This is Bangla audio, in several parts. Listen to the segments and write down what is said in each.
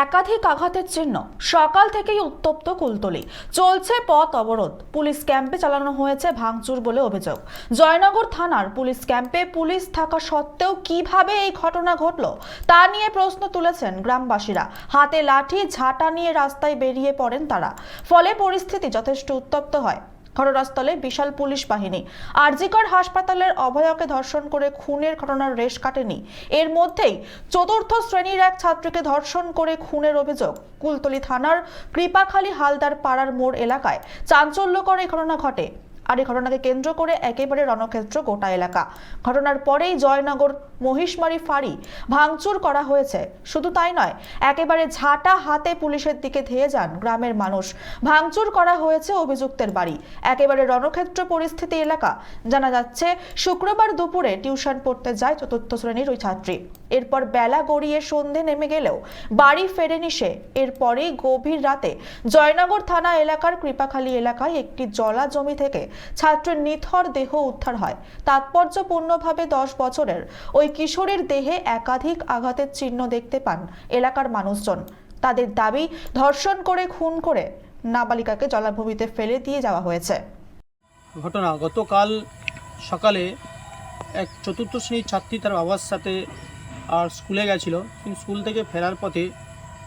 একাধিক আঘাতের চিহ্ন সকাল থেকেই উত্তপ্ত কুলতলি। চলছে পথ অবরোধ। পুলিশ ক্যাম্পে চালানো হয়েছে ভাঙচুর বলে অভিযোগ। জয়নগর থানার পুলিশ ক্যাম্পে পুলিশ থাকা সত্ত্বেও কীভাবে এই ঘটনা ঘটল, তা নিয়ে প্রশ্ন তুলেছেন গ্রামবাসীরা। হাতে লাঠি, ঝাঁটা নিয়ে রাস্তায় বেরিয়ে পড়েন তারা। ফলে পরিস্থিতি যথেষ্ট উত্তপ্ত হয়। ঘটনাস্থলে বিশাল পুলিশ বাহিনী। আরজিকর হাসপাতালের অভয়কে ধর্ষণ করে খুনের ঘটনার রেশ কাটেনি। এর মধ্যেই চতুর্থ শ্রেণির এক ছাত্রীকে ধর্ষণ করে খুনের অভিযোগ কুলতলি থানার কৃপাখালী হালদার পাড়ার মোড় এলাকায়। চাঞ্চল্যকর এই ঘটনা ঘটে। আর এই ঘটনাকে কেন্দ্র করে একেবারে রণক্ষেত্র গোটা এলাকা। ঘটনার পরেই জয়নগর, মহিষমারি, ফাঁড়ি ভাঙচুর করা হয়েছে। শুধু তাই নয়, একেবারে ঝাঁটা হাতে পুলিশের দিকে ধেয়ে যান গ্রামের মানুষ। ভাঙচুর করা হয়েছে অভিযুক্তের বাড়ি। একেবারে রণক্ষেত্র পরিস্থিতি এলাকা। জানা যাচ্ছে, শুক্রবার দুপুরে টিউশন পড়তে যায় চতুর্থ শ্রেণির ওই ছাত্রী। এরপর বেলা গড়িয়ে সন্ধে নেমে গেলেও বাড়ি ফেরেনি সে। এরপরেই গভীর রাতে জয়নগর থানা এলাকার কৃপাখালী এলাকায় একটি জলা জমি থেকে ছাত্রের নিথর দেহ উদ্ধার হয়। তাৎপর্যপূর্ণভাবে দশ বছরের ওই কিশোরের দেহে একাধিক আঘাতের চিহ্ন দেখতে পান এলাকার মানুষজন। তাদের দাবি, ধর্ষণ করে, খুন করে নাবালিকাকে জলাভূমিতে ফেলে দিয়ে যাওয়া হয়েছে। ঘটনা, গতকাল সকালে এক চতুর্থ শ্রেণির ছাত্রী তার বাবার সাথে আর স্কুলে গেছিল। কিন্তু স্কুল থেকে ফেরার পথে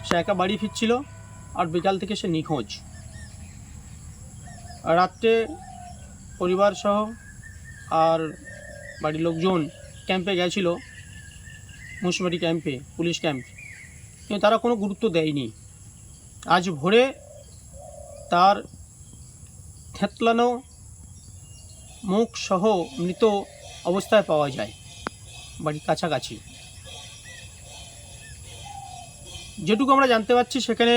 সে একা বাড়ি ফিরছিল আর বিকাল থেকে সে নিখোঁজ। রাত্রে পরিবার সহ আর বাড়ির লোকজন ক্যাম্পে গেছিল মুন্সিপালিটি ক্যাম্পে, পুলিশ ক্যাম্প। কিন্তু তারা কোনো গুরুত্ব দেয়নি। আজ ভোরে তার থেতলানো মুখ সহ মৃত অবস্থায় পাওয়া যায় বাড়ির কাছাকাছি। যেটুকু আমরা জানতে পারছি সেখানে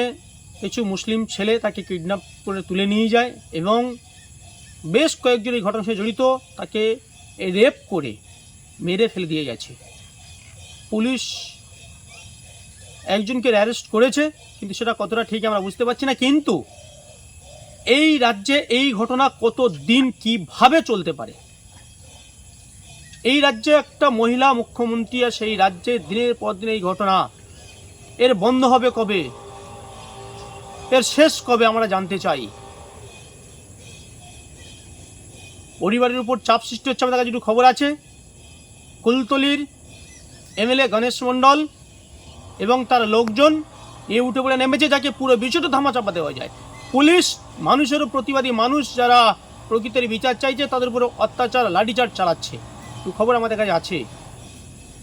কিছু মুসলিম ছেলে তাকে কিডন্যাপ করে তুলে নিয়ে যায় এবং বেশ কয়েকজন এই ঘটনার সাথে জড়িত, তাকে রেপ করে মেরে ফেলে দিয়ে গেছে। পুলিশ একজনকে অ্যারেস্ট করেছে, কিন্তু সেটা কতটা ঠিক আমরা বুঝতে পারছি না, কিন্তু এই রাজ্যে এই ঘটনা কত দিন কীভাবে চলতে পারে? এই রাজ্যে একটা মহিলা মুখ্যমন্ত্রী আর সেই রাজ্যে দিনের পর দিন এই ঘটনা। এর বন্ধ হবে কবে? এর শেষ কবে আমরা জানতে চাই? পরিবারের উপর চাপ সৃষ্টি হচ্ছে আমাদের কাছে একটু খবর আছে। কুলতলির এমএলএ গণেশ মণ্ডল এবং তার লোকজন এ উঠে পড়ে নেমেছে, যাকে পুরো বিষয়টা ধামাচাপা দেওয়া যায়। পুলিশ মানুষেরও প্রতিবাদী মানুষ যারা প্রকৃতির বিচার চাইছে, তাদের উপরে অত্যাচার, লাঠিচার্জ চালাচ্ছে। একটু খবর আমাদের কাছে আছে।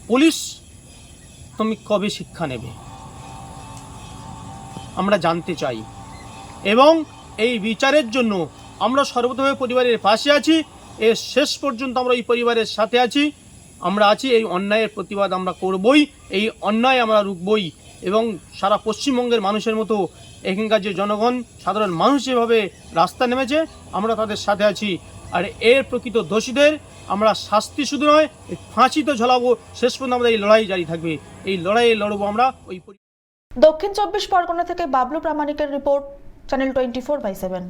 পুলিশ তুমি কবে শিক্ষা নেবে? আমরা জানতে চাই। এবং এই বিচারের জন্য আমরা সর্বতভাবে পরিবারের পাশে আছি। এর শেষ পর্যন্ত আমরা এই পরিবারের সাথে আছি। আমরা আছি, এই অন্যায়ের প্রতিবাদ আমরা করবই, এই অন্যায় আমরা রুখবই এবং সারা পশ্চিমবঙ্গের মানুষের মতো এখানকার যে জনগণ, সাধারণ মানুষ যেভাবে রাস্তা নেমেছে, আমরা তাদের সাথে আছি। আর এর প্রকৃত দোষীদের আমরা শাস্তি শুধু নয়, এই ফাঁসি তো ঝলাবো, শেষ পর্যন্ত আমাদের এই লড়াই জারি থাকবে। এই লড়াইয়ে লড়বো আমরা, ওই দক্ষিণ চব্বিশ পরগনা থেকে Bablu প্রামাণিকের report, channel twenty four by seven.